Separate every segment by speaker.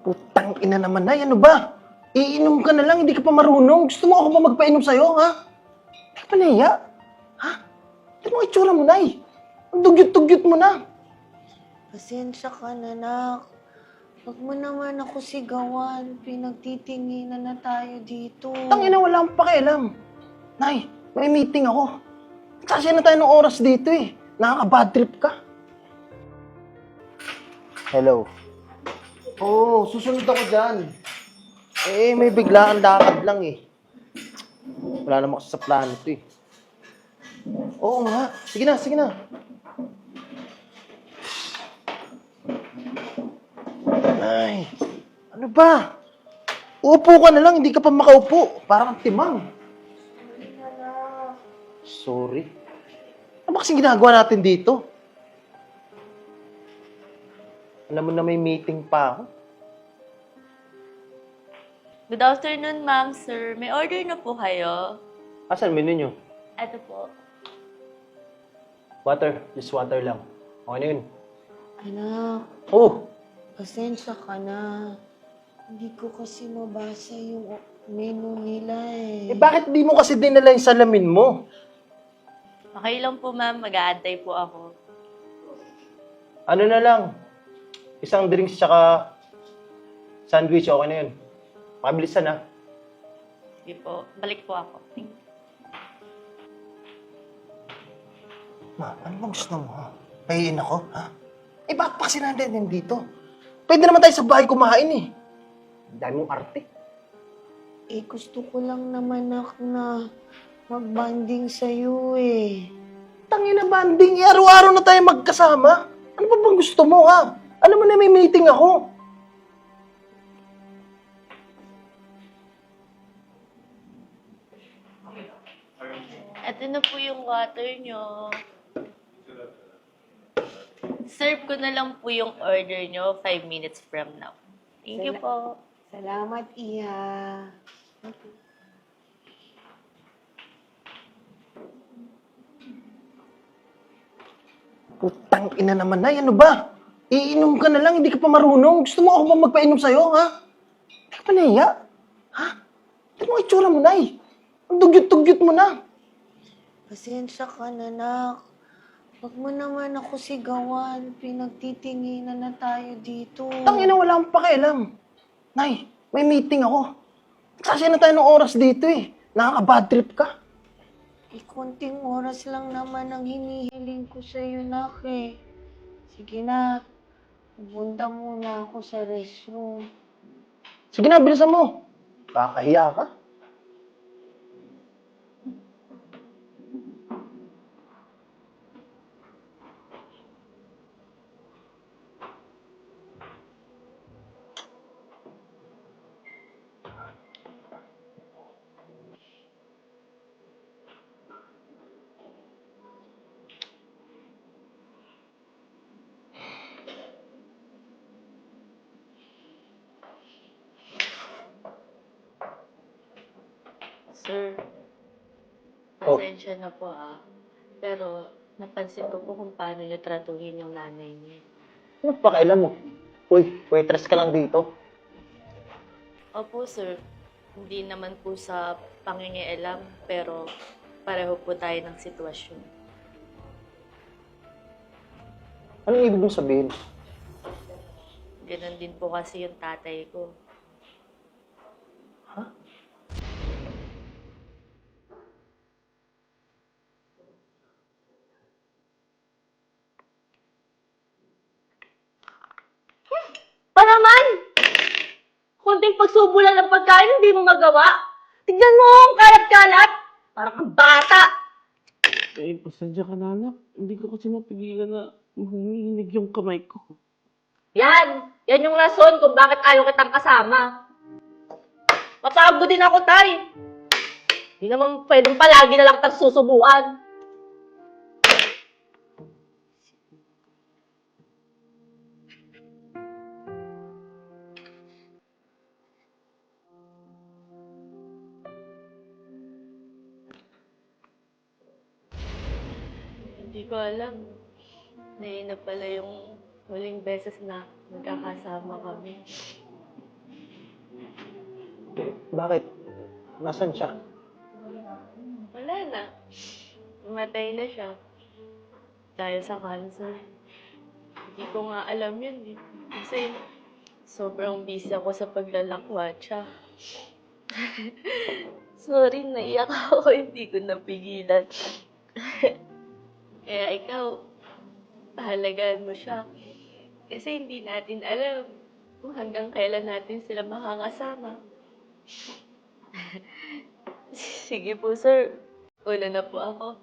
Speaker 1: Putang ina naman na, ano ba? Iinom ka na lang, hindi ka pa marunong. Gusto mo ako pa magpainom sa'yo, ha? Hindi ka pa nahiya? Ha? Tignan mo ang itsura mo, Nay. Ang dugyot-dugyot mo na.
Speaker 2: Pasensya ka na, nak. Huwag mo naman ako sigawan. Pinagtitinginan na tayo dito.
Speaker 1: Tangina, wala akong pakialam. Nay, may meeting ako. Sasya na tayo ng oras dito eh. Nakaka-bad trip ka. Hello. Oo, oh, susunod ako dyan. Eh, may biglaan lakad lang eh. Wala naman kasi sa plano to eh. Oo nga. Sige na, sige na. Ay, ano ba? Upo ka na lang, hindi ka pa makaupo. Parang timang. Sorry. Ano ba kasing ginagawa natin dito? Alam mo na may meeting pa ako.
Speaker 3: Good afternoon, ma'am, sir. May order na po kayo.
Speaker 1: Asan menu nyo?
Speaker 3: Ito po.
Speaker 1: Water. Just water lang. Okay na yun.
Speaker 2: Anak,
Speaker 1: Oh,
Speaker 2: pasensya ka na. Hindi ko kasi mabasa yung menu nila eh.
Speaker 1: eh bakit di mo kasi dinala yung salamin mo?
Speaker 3: Okay lang po, ma'am. Mag-aantay po ako.
Speaker 1: Ano na lang? Isang drinks tsaka sandwich, okay na yun. Mabilisan na.
Speaker 3: Sige po. Balik po ako. Thank you.
Speaker 1: Ma, ano bang gusto mo, ha? Pahiin ako, ha? Eh, bakit pa kasi nandun dito? Pwede naman tayo sa bahay kumain, eh. Ang dami mong arte.
Speaker 2: Eh, gusto ko lang naman nak na mag-banding sa'yo eh.
Speaker 1: Tangina banding, eh, araw-araw na tayo magkasama. Ano ba bang gusto mo, ha? Alam mo na may meeting ako.
Speaker 3: Ito na po yung water nyo. Serve ko na lang po yung order nyo 5 minutes from now. Thank you po.
Speaker 2: Salamat, Iha.
Speaker 1: Putang ina naman na, ano ba? Iinom ka na lang, hindi ka pa marunong. Gusto mo ako pa magpainom sa'yo, ha? Hindi ka pa nahiya? Ha? Tignan mo ang itsura mo, Nay. Ang dugyot-dugyot mo na.
Speaker 2: Pasensya ka na, nak. Huwag mo naman ako sigawan. Pinagtitinginan na tayo dito.
Speaker 1: Tangina, wala akong pakialam. Nay, may meeting ako. Sasya na tayo ng oras dito eh. Nakaka-bad trip ka.
Speaker 2: Eh, konting oras lang naman ang hinihiling ko sa'yo, nak eh. Sige na, pupunta muna ako sa restroom.
Speaker 1: Sige na, bilisan mo. Kakahiya ka.
Speaker 3: Sir,
Speaker 1: Oh.
Speaker 3: pasensya na po ah. Pero napansin ko po kung paano niyo tratuhin yung nanay niyo.
Speaker 1: Ano pakialam mo? Uy, waitress ka lang dito.
Speaker 3: Opo, sir. Hindi naman po sa pangingialam, pero pareho po tayo ng sitwasyon.
Speaker 1: Anong ibig mong sabihin?
Speaker 3: Ganon din po kasi yung tatay ko.
Speaker 4: Pa naman! Kunting pagsubo lang ng pagkain, hindi mo magawa. Tignan mo ang kalat-kalat. Parang kang bata.
Speaker 5: Eh, pasensya ka na anak. Hindi ko kasi mapigilan na manginginig yung kamay ko.
Speaker 4: Yan! Yan yung rason kung bakit ayaw kitang kasama. Mapagod din ako, tay. Hindi naman pwedeng palagi na lang tang
Speaker 3: Hindi ko alam. Na yun na pala yung huling beses na magkakasama kami.
Speaker 1: Bakit? Nasaan siya?
Speaker 3: Wala na. Matay na siya. Dahil sa cancer. Hindi ko nga alam yun eh. Kasi sobrang busy ako sa paglalakwatsa. Sorry, naiyak ako. Hindi ko napigilan. Kaya ikaw, pahalagaan mo siya. Kasi hindi natin alam kung hanggang kailan natin sila makakasama. Sige po, sir. Una na po ako.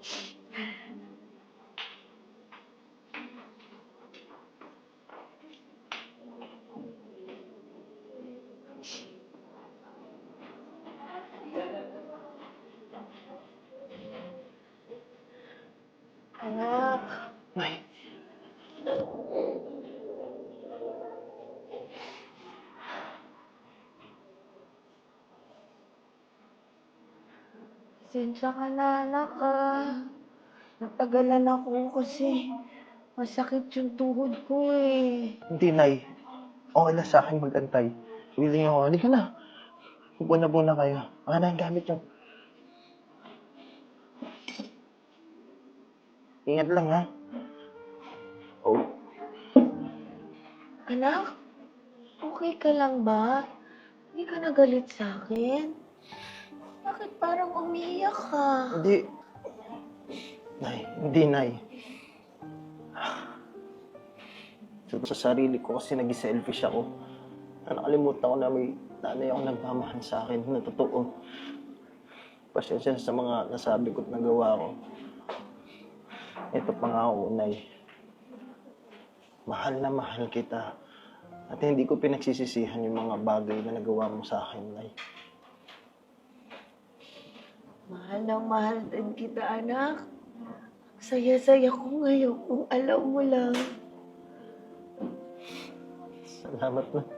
Speaker 2: Anak,
Speaker 1: Nay,
Speaker 2: Sensya ka na, anak, ah. Natagalan ako kasi masakit yung tuhod ko eh.
Speaker 1: hindi, Nay. Okay lang sa akin magantay. Willing ako. Halika na. Upo na muna kayo. Baka na yung gamit yung... Ingat lang, ha? Oh,
Speaker 2: Anak, okay ka lang ba? Hindi ka nagalit sa akin? Bakit parang umiiyak ka?
Speaker 1: hindi. Nay, hindi, Nay. Sa, sa sarili ko kasi naging selfish ako. Na nakalimutan ko na may nanay ako nagmamahal sa akin na totoo. Pasensya sa mga nasabi ko at nagawa ko. Ito pa nga ako, Nay. Mahal na mahal kita. At hindi ko pinagsisisihan yung mga bagay na nagawa mo sa akin, Nay.
Speaker 2: Mahal na mahal din kita, anak. Ang Saya-saya ko ngayon kung alam mo lang.
Speaker 1: Salamat na.